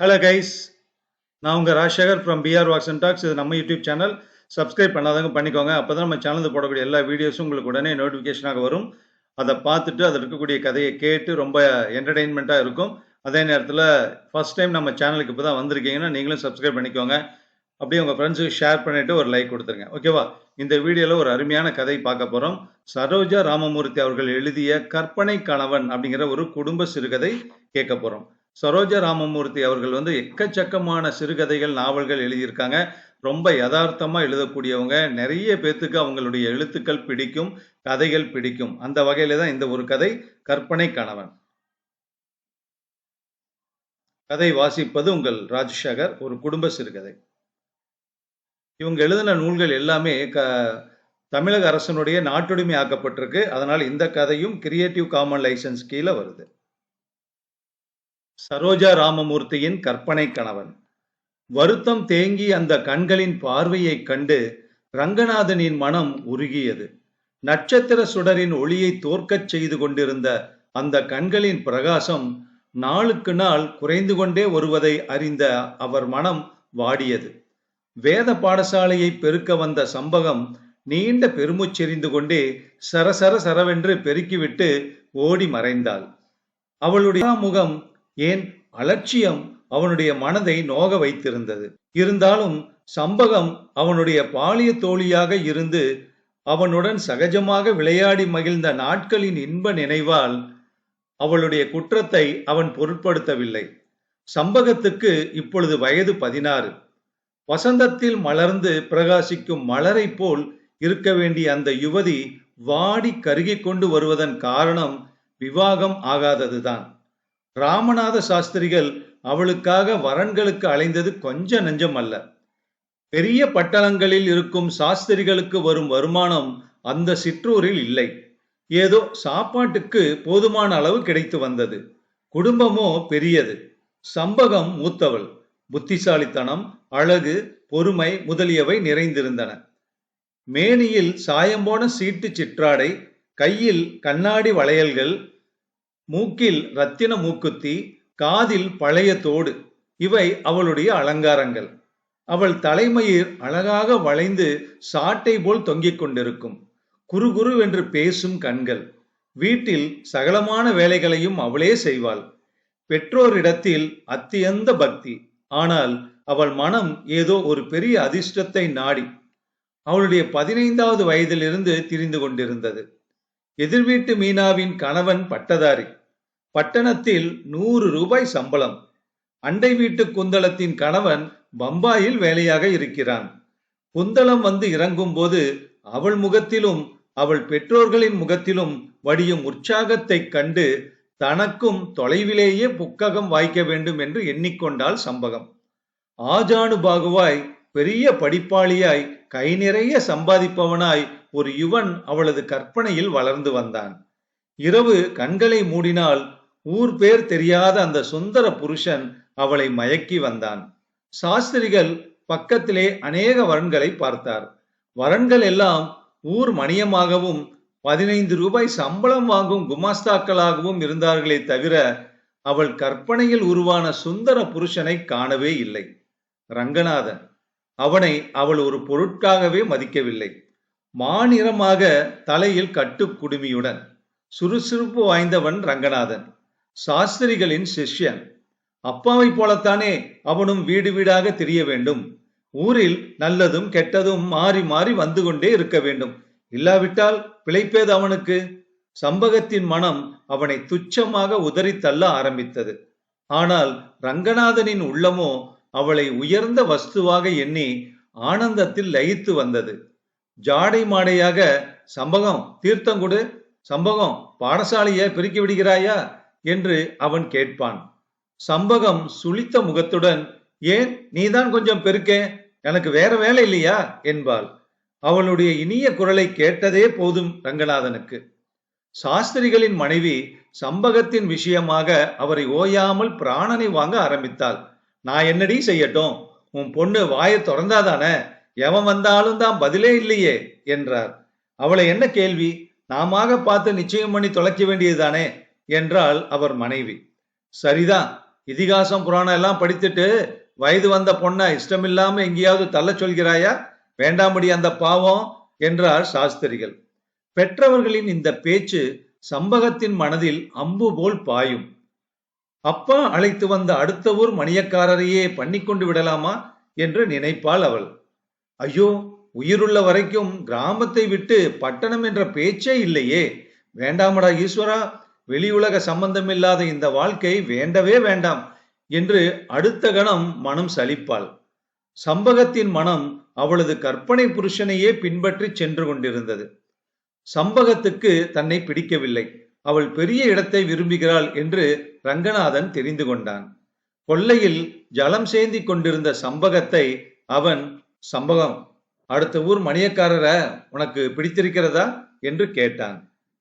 Hello guys நான் உங்கள் Rajasekar from PR walks and talks இது நம்ம யூடியூப் சேனல் சப்ஸ்கிரைப் பண்ணாதவங்க பண்ணிக்கோங்க. அப்போ தான் நம்ம சேனலில் போடக்கூடிய எல்லா வீடியோஸும் உங்களுக்கு உடனே நோட்டிஃபிகேஷனாக வரும். அதை பார்த்துட்டு அதில் இருக்கக்கூடிய கதையை கேட்டு ரொம்ப என்டர்டெயின்மெண்ட்டாக இருக்கும். அதே நேரத்தில் ஃபர்ஸ்ட் டைம் நம்ம சேனலுக்கு இப்போ தான் வந்திருக்கீங்கன்னா நீங்களும் சப்ஸ்கிரைப் பண்ணிக்கோங்க. அப்படியே உங்கள் ஃப்ரெண்ட்ஸுக்கு ஷேர் பண்ணிவிட்டு ஒரு லைக் கொடுத்துருங்க. ஓகேவா இந்த வீடியோவில் ஒரு அருமையான கதை பார்க்க போகிறோம் சரோஜா ராமமூர்த்தி அவர்கள் எழுதிய கற்பனை கணவன் அப்படிங்கிற ஒரு குடும்ப சிறுகதை கேட்க போகிறோம் சரோஜா ராமமூர்த்தி அவர்கள் வந்து எக்கச்சக்கமான சிறுகதைகள் நாவல்கள் எழுதியிருக்காங்க. ரொம்ப யதார்த்தமா எழுதக்கூடியவங்க. நிறைய பேத்துக்கு அவங்களுடைய எழுத்துக்கள் பிடிக்கும் கதைகள் பிடிக்கும். அந்த வகையில தான் இந்த ஒரு கதை கற்பனை கணவன். கதை வாசிப்பது உங்கள் ராஜசேகர் ஒரு குடும்ப சிறுகதை. இவங்க எழுதின நூல்கள் எல்லாமே க தமிழக அரசனுடைய நாட்டுரிமை ஆக்கப்பட்டிருக்கு. அதனால் இந்த கதையும் கிரியேட்டிவ் காமன் லைசன்ஸ் கீழே வருது. சரோஜா ராமமூர்த்தியின் கற்பனை கணவன். வருத்தம் தேங்கி அந்த கண்களின் பார்வையைக் கண்டு ரங்கநாதனின் மனம் உருகியது. நட்சத்திர சுடரின் ஒளியை தோற்கச் செய்து கொண்டிருந்த அந்த கண்களின் பிரகாசம் நாளுக்கு நாள் குறைந்து கொண்டே வருவதை அறிந்த அவர் மனம் வாடியது. வேத பாடசாலையை பெருக்க வந்த சம்பகம் நீண்ட பெருமுச்செறிந்து கொண்டே சரசர சரவென்று பெருக்கிவிட்டு ஓடி மறைந்தாள். அவளுடைய முகம் ஏன் அலட்சியம் அவனுடைய மனதை நோக வைத்திருந்தது. இருந்தாலும் சம்பகம் அவனுடைய பாலிய தோழியாக இருந்து அவனுடன் சகஜமாக விளையாடி மகிழ்ந்த நாட்களின் இன்ப நினைவால் அவளுடைய குற்றத்தை அவன் பொருட்படுத்தவில்லை. சம்பகத்துக்கு இப்பொழுது வயது பதினாறு. வசந்தத்தில் மலர்ந்து பிரகாசிக்கும் மலரை போல் இருக்க வேண்டிய அந்த யுவதி வாடி கருகிக் கொண்டு வருவதன் காரணம் விவாகம் ஆகாததுதான். ராமநாத சாஸ்திரிகள் அவளுக்காக வரன்களுக்கு அலைந்தது கொஞ்ச நஞ்சம் அல்ல. பெரிய பட்டணங்களில் இருக்கும் சாஸ்திரிகளுக்கு வரும் வருமானம் அந்த சிற்றூரில் இல்லை. ஏதோ சாப்பாட்டுக்கு போதுமான அளவு கிடைத்து வந்தது. குடும்பமோ பெரியது. சம்பகம் மூத்தவள். புத்திசாலித்தனம் அழகு பொறுமை முதலியவை நிறைந்திருந்தன. மேனியில் சாயம்போன சீட்டு சிற்றாடை கையில் கண்ணாடி வளையல்கள் மூக்கில் ரத்தின மூக்குத்தி காதில் பழைய தோடு. இவை அவளுடைய அலங்காரங்கள். அவள் தலைமயிர் அழகாக வளைந்து சாட்டை போல் தொங்கிக் கொண்டிருக்கும். குறுகுறு என்று பேசும் கண்கள். வீட்டில் சகலமான வேலைகளையும் அவளே செய்வாள். பெற்றோரிடத்தில் அத்தியந்த பக்தி. ஆனால் அவள் மனம் ஏதோ ஒரு பெரிய அதிர்ஷ்டத்தை நாடி. அவளுடைய பதினைந்தாவது வயதிலிருந்து திரிந்து கொண்டிருந்தது. எதிர்வீட்டு மீனாவின் கணவன் பட்டதாரி. பட்டணத்தில் நூறு ரூபாய் சம்பளம். அண்டை வீட்டு குந்தளத்தின் கணவன் பம்பாயில் வேலையாக இருக்கிறான். குந்தளம் வந்து இறங்கும் போது அவள் முகத்திலும் அவள் பெற்றோர்களின் முகத்திலும் வடியும் உற்சாகத்தைக் கண்டு தனக்கும் தொலைவிலேயே புக்ககம் வாய்க்க வேண்டும் என்று எண்ணிக்கொண்டாள் சம்பகம். ஆஜானு பாகுவாய் பெரிய படிப்பாளியாய் கை நிறைய சம்பாதிப்பவனாய் ஒரு யுவன் அவளது கற்பனையில் வளர்ந்து வந்தான். இரவு கண்களை மூடினால் ஊர் பேர் தெரியாத அந்த சுந்தர புருஷன் அவளை மயக்கி வந்தான். சாஸ்திரிகள் பக்கத்திலே அநேக வரன்களை பார்த்தார். வரன்கள் எல்லாம் ஊர் மணியமாகவும் பதினைந்து ரூபாய் சம்பளம் வாங்கும் குமாஸ்தாக்களாகவும் இருந்தார்களே தவிர அவள் கற்பனையில் உருவான சுந்தர புருஷனை காணவே இல்லை. ரங்கநாதன் அவனை அவள் ஒரு பொருட்காகவே மதிக்கவில்லை. மாநிறமாக தலையில் கட்டு குடுமியுடன் சுறுசுறுப்பு வாய்ந்தவன் ரங்கநாதன் சாஸ்திரிகளின் சிஷ்யன். அப்பாவை போலத்தானே அவனும் வீடு வீடாக தெரிய வேண்டும். ஊரில் நல்லதும் கெட்டதும் மாறி மாறி வந்து கொண்டே இருக்க வேண்டும். இல்லாவிட்டால் பிழைப்பேது அவனுக்கு? சம்பகத்தின் மனம் அவனை துச்சமாக உதறி தள்ள ஆரம்பித்தது. ஆனால் ரங்கநாதனின் உள்ளமோ அவளை உயர்ந்த வஸ்துவாக எண்ணி ஆனந்தத்தில் லயித்து வந்தது. ஜாடை மாடையாக சம்பகம் தீர்த்தம் கொடு சம்பகம் பாடசாலையை பெருக்கி விடுகிறாயா? என்று அவன் கேட்பான். சம்பகம் சுளித்த முகத்துடன் ஏன் நீதான் கொஞ்சம் பெருக்கே எனக்கு வேற வேலை இல்லையா? என்பாள். அவளுடைய இனிய குரலை கேட்டதே போதும் ரங்கநாதனுக்கு. சாஸ்திரிகளின் மனைவி சம்பகத்தின் விஷயமாக அவரை ஓயாமல் பிராணனை வாங்க ஆரம்பித்தாள். நான் என்னடி செய்யட்டும்? உன் பொண்ணு வாயை திறந்தாதானே எவன் வந்தாலும் தான் பதிலே இல்லையே என்றார். அவளை என்ன கேள்வி? நாமாக பார்த்து நிச்சயம் பண்ணி தொலைக்க வேண்டியதுதானே என்றாள் அவர் மனைவி. சரிதான் இதிகாசம் புராணம் எல்லாம் படித்துட்டு வயது வந்த பொண்ண இஷ்டமில்லாம எங்கேயாவது தள்ள சொல்கிறாயா? வேண்டாமடி அந்த பாவம் என்றார் சாஸ்திரிகள். பெற்றவர்களின் இந்த பேச்சு சம்பகத்தின் மனதில் அம்பு போல் பாயும். அப்பா அழைத்து வந்த அடுத்த ஊர் மணியக்காரரையே பண்ணிக்கொண்டு விடலாமா என்று நினைப்பாள் அவள். ஐயோ உயிருள்ள வரைக்கும் கிராமத்தை விட்டு பட்டணம் என்ற பேச்சே இல்லையே. வேண்டாமடா ஈஸ்வரா வெளியுலக சம்பந்தமில்லாத இந்த வாழ்க்கை வேண்டவே வேண்டாம் என்று அடுத்த கணம் மனம் சலிப்பாள். சம்பகத்தின் மனம் அவளது கற்பனை புருஷனையே பின்பற்றி சென்று கொண்டிருந்தது. சம்பகத்துக்கு தன்னை பிடிக்கவில்லை. அவள் பெரிய இடத்தை விரும்புகிறாள் என்று ரங்கநாதன் தெரிந்து கொண்டான். கொள்ளையில் ஜலம் சேந்தி கொண்டிருந்த சம்பகத்தை அவன் சம்பகம் அடுத்த ஊர் மணியக்காரர உனக்கு பிடித்திருக்கிறதா? என்று கேட்டான்.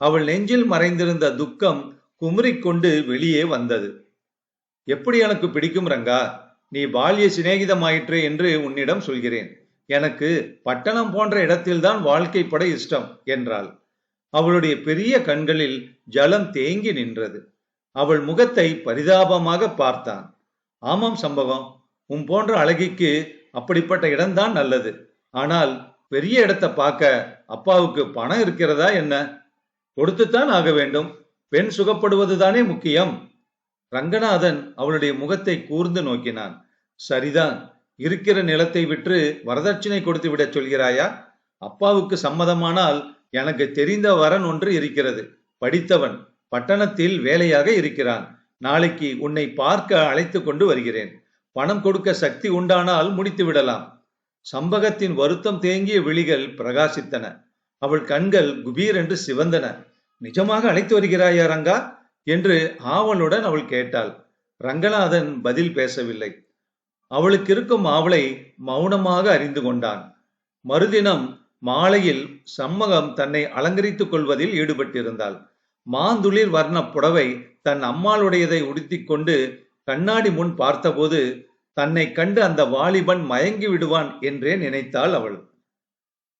அவள் நெஞ்சில் மறைந்திருந்த துக்கம் குமுறிக்கொண்டு வெளியே வந்தது. எப்படி எனக்கு பிடிக்கும் ரங்கா நீ பால்ய சிநேகிதமாயிற்று என்று உன்னிடம் சொல்கிறேன். எனக்கு பட்டணம் போன்ற இடத்தில்தான் வாழ்க்கைப்பட இஷ்டம் என்றாள். அவளுடைய பெரிய கண்களில் ஜலம் தேங்கி நின்றது. அவள் முகத்தை பரிதாபமாக பார்த்தான். ஆமாம் சம்பவம். உன் போன்ற அழகிக்கு அப்படிப்பட்ட இடம்தான் நல்லது. ஆனால் பெரிய இடத்தை பார்க்க அப்பாவுக்கு பணம் இருக்கிறதா என்ன? கொடுத்துத்தான் ஆக வேண்டும். பெண் சுகப்படுவதுதானே முக்கியம். ரங்கநாதன் அவளுடைய முகத்தை கூர்ந்து நோக்கினான். சரிதான். இருக்கிற நிலத்தை விற்று வரதட்சணை கொடுத்து விடச் சொல்கிறாயா? அப்பாவுக்கு சம்மதமானால் எனக்கு தெரிந்த வரன் ஒன்று இருக்கிறது. படித்தவன் பட்டணத்தில் வேலையாக இருக்கிறான். நாளைக்கு உன்னை பார்க்க அழைத்து கொண்டு வருகிறேன். பணம் கொடுக்க சக்தி உண்டானால் முடித்து விடலாம். சம்பகத்தின் வருத்தம் தேங்கிய விழிகள் பிரகாசித்தன. அவள் கண்கள் குபீர் என்று சிவந்தன. நிஜமாக அழைத்து வருகிறாயா ரங்கா? என்று ஆவலுடன் அவள் கேட்டாள். ரங்கநாதன் பதில் பேசவில்லை. அவளுக்கு இருக்கும் ஆவலை மௌனமாக அறிந்து கொண்டான். மறுதினம் மாலையில் சம்மகம் தன்னை அலங்கரித்துக் கொள்வதில் ஈடுபட்டிருந்தாள். மாந்துளிர் வர்ண புடவை தன் அம்மாளுடையதை உடுத்திக் கொண்டு கண்ணாடி முன் பார்த்தபோது தன்னை கண்டு அந்த வாலிபன் மயங்கி விடுவான் என்றே நினைத்தாள் அவள்.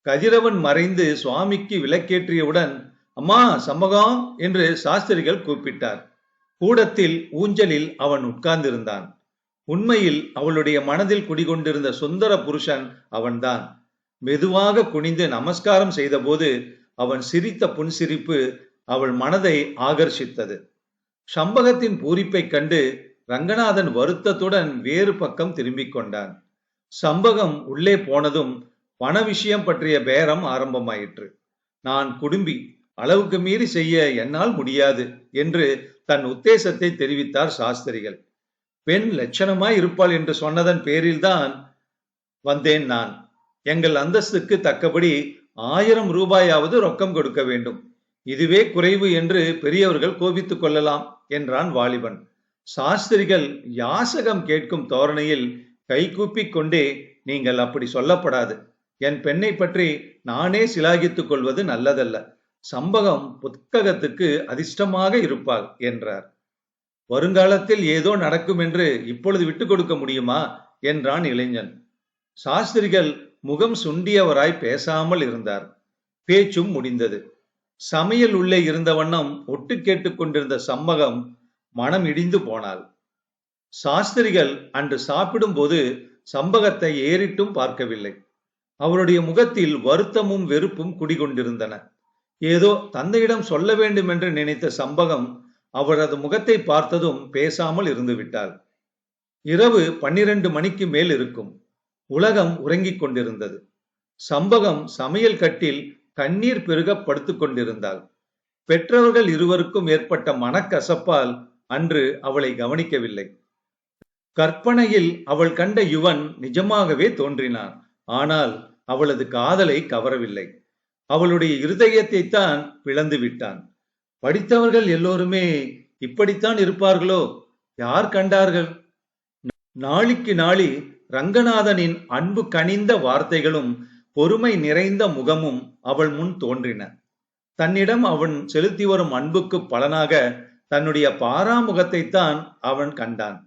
கதிரவன் மறைந்து சுவாமிக்கு விளக்கேற்றியவுடன் அம்மா சம்மகம் என்று சாஸ்திரிகள் கூப்பிட்டார். கூடத்தில் ஊஞ்சலில் அவன் உட்கார்ந்திருந்தான். உண்மையில் அவளுடைய மனதில் குடிகொண்டிருந்த சுந்தர புருஷன் அவன்தான். மெதுவாக குனிந்து நமஸ்காரம் செய்தபோது அவன் சிரித்த புன்சிரிப்பு அவள் மனதை ஆகர்ஷித்தது. சம்பகத்தின் பூரிப்பைக் கண்டு ரங்கநாதன் வருத்தத்துடன் வேறு பக்கம் திரும்பிக் கொண்டான். சம்பகம் உள்ளே போனதும் பண விஷயம் பற்றிய பேரம் ஆரம்பமாயிற்று. நான் குடும்பி அளவுக்கு மீறி செய்ய என்னால் முடியாது என்று தன் உத்தேசத்தை தெரிவித்தார் சாஸ்திரிகள். பெண் லட்சணமாய் இருப்பாள் என்று சொன்னதன் பேரில்தான் வந்தேன் நான். எங்கள் அந்தஸ்துக்கு தக்கபடி ஆயிரம் ரூபாயாவது ரொக்கம் கொடுக்க வேண்டும். இதுவே குறைவு என்று பெரியவர்கள் கோபித்துக் கொள்ளலாம் என்றான் வாலிபன். சாஸ்திரிகள் யாசகம் கேட்கும் தோரணையில் கைகூப்பிக் கொண்டே நீங்கள் அப்படி சொல்லப்படாது. என் பெண்ணை பற்றி நானே சிலாகித்துக் கொள்வது நல்லதல்ல. சம்பகம் புத்தகத்துக்கு அதிர்ஷ்டமாக இருப்பாள் என்றார். வருங்காலத்தில் ஏதோ நடக்கும் என்று இப்பொழுது விட்டுக் கொடுக்க முடியுமா? என்றான் இளைஞன். சாஸ்திரிகள் முகம் சுண்டியவராய் பேசாமல் இருந்தார். பேச்சும் முடிந்தது. சமையல் உள்ளே இருந்த வண்ணம் ஒட்டு கேட்டுக் கொண்டிருந்த சம்மகம் மனம் இடிந்து போனாள். சாஸ்திரிகள் அன்று சாப்பிடும்போது சம்பகத்தை ஏறிட்டும் பார்க்கவில்லை. அவருடைய முகத்தில் வருத்தமும் வெறுப்பும் குடிகொண்டிருந்தன. ஏதோ தந்தையிடம் சொல்ல வேண்டும் என்று நினைத்த சம்பகம் அவரது முகத்தை பார்த்ததும் பேசாமல் இருந்து விட்டாள் இரவு பன்னிரண்டு மணிக்கு மேல் இருக்கும். உலகம் உறங்கிக் கொண்டிருந்தது. சம்பகம் சமையல் கட்டில் கண்ணீர் பெருக படுத்துக் கொண்டிருந்தாள். பெற்றவர்கள் இருவருக்கும் ஏற்பட்ட மனக்கசப்பால் அன்று அவளை கவனிக்கவில்லை. கற்பனையில் அவள் கண்ட யுவன் நிஜமாகவே தோன்றினான். ஆனால் அவளது காதலை கவரவில்லை. அவளுடைய இருதயத்தை தான் பிளந்து விட்டான். படித்தவர்கள் எல்லோருமே இப்படித்தான் இருப்பார்களோ? யார் கண்டார்கள்? நாளிக்கு நாளி ரங்கநாதனின் அன்பு கனிந்த வார்த்தைகளும் பொறுமை நிறைந்த முகமும் அவள் முன் தோன்றின. தன்னிடம் அவன் செலுத்தி வரும் அன்புக்கு பலனாக தன்னுடைய பாராமுகத்தை தான் அவன் கண்டான்.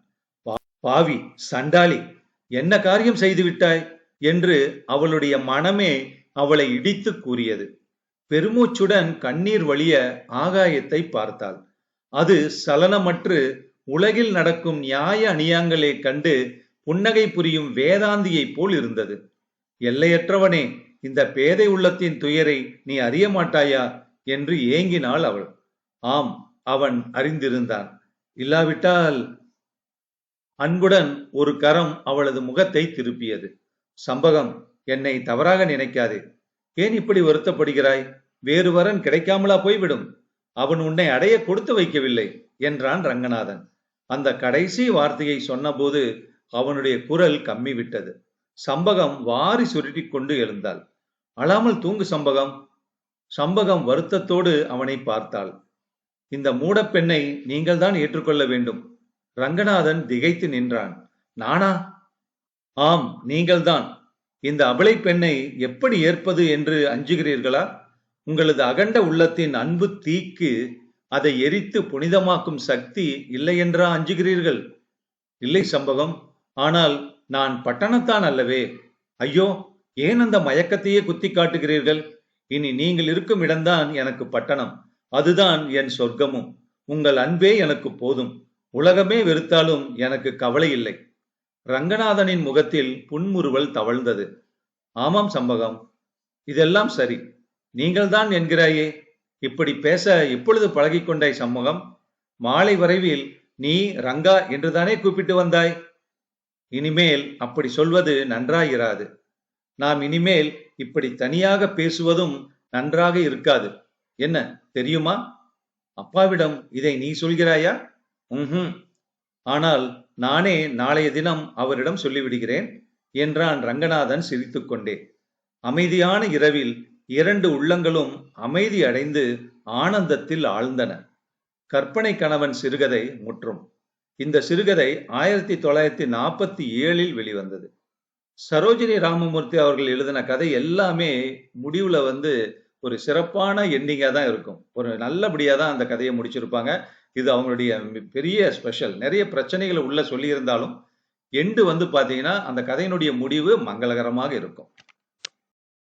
பாவி சண்டாளி என்ன காரியம் செய்து விட்டாய்? என்று அவளுடைய மனமே அவளை இடித்து கூறியது. பெருமூச்சுடன் கண்ணீர் வழிய ஆகாயத்தை பார்த்தாள். அது சலனமற்று உலகில் நடக்கும் நியாய அநியாயங்களை கண்டு புன்னகை புரியும் வேதாந்தியைப் போல் இருந்தது. எல்லையற்றவனே இந்த பேதை உள்ளத்தின் துயரை நீ அறிய மாட்டாயா? என்று ஏங்கினாள் அவள். ஆம் அவன் அறிந்திருந்தான். இல்லாவிட்டால் அன்புடன் ஒரு கரம் அவளது முகத்தை திருப்பியது. சம்பகம் என்னை தவறாக நினைக்காதே. ஏன் இப்படி வருத்தப்படுகிறாய்? வேறு வரன் கிடைக்காமலா போய்விடும். அவன் உன்னை அடைய கொடுத்து வைக்கவில்லை என்றான் ரங்கநாதன். அந்த கடைசி வார்த்தையை சொன்னபோது அவனுடைய குரல் கம்மி விட்டது. சம்பகம் வாரி சுருட்டி கொண்டு எழுந்தாள். அழாமல் தூங்கு சம்பகம். சம்பகம் வருத்தத்தோடு அவனை பார்த்தாள். இந்த மூடப்பெண்ணை நீங்கள் தான் ஏற்றுக்கொள்ள வேண்டும். ரங்கநாதன் திகைத்து நின்றான். நானா? ஆம் நீங்கள்தான். இந்த அபலை பெண்ணை எப்படி ஏற்பது என்று அஞ்சுகிறீர்களா? உங்களது அகண்ட உள்ளத்தின் அன்பு தீக்கு அதை எரித்து புனிதமாக்கும் சக்தி இல்லையென்றா அஞ்சுகிறீர்கள்? இல்லை சம்பகம். ஆனால் நான் பட்டணத்தான் அல்லவே. ஐயோ ஏன் அந்த மயக்கத்தையே குத்தி காட்டுகிறீர்கள்? இனி நீங்கள் இருக்கும் இடம்தான் எனக்கு பட்டணம். அதுதான் என் சொர்க்கமும். உங்கள் அன்பே எனக்கு போதும். உலகமே வெறுத்தாலும் எனக்கு கவலை இல்லை. ரங்கநாதனின் முகத்தில் புன்முறுவல் தவழ்ந்தது. ஆமாம் சம்பகம். இதெல்லாம் சரி. நீங்கள்தான் என்கிறாயே. இப்படி பேச இப்பொழுது பழகிக்கொண்டாய் சம்மகம் மாலை வரைவில் நீ ரங்கா என்றுதானே கூப்பிட்டு வந்தாய்? இனிமேல் அப்படி சொல்வது நன்றாயிராது. நாம் இனிமேல் இப்படி தனியாக பேசுவதும் நன்றாக இருக்காது. என்ன தெரியுமா? அப்பாவிடம் இதை நீ சொல்கிறாயா? ம்ஹும் ஆனால் நானே நாளைய தினம் அவரிடம் சொல்லிவிடுகிறேன் என்றான் ரங்கநாதன் சிரித்துக்கொண்டே. அமைதியான இரவில் இரண்டு உள்ளங்களும் அமைதி அடைந்து ஆனந்தத்தில் ஆழ்ந்தன. கற்பனை கணவன் சிறுகதை முற்றும். இந்த சிறுகதை ஆயிரத்தி தொள்ளாயிரத்தி நாற்பத்தி ஏழில் வெளிவந்தது. சரோஜினி ராமமூர்த்தி அவர்கள் எழுதின கதை எல்லாமே முடிவுல வந்து ஒரு சிறப்பான எண்டிங்காக தான் இருக்கும். ஒரு நல்லபடியாக தான் அந்த கதையை முடிச்சிருப்பாங்க. இது அவங்களுடைய பெரிய ஸ்பெஷல் நிறைய பிரச்சனைகளை உள்ள சொல்லியிருந்தாலும் எண்டு வந்து பார்த்தீங்கன்னா அந்த கதையினுடைய முடிவு மங்களகரமாக இருக்கும்.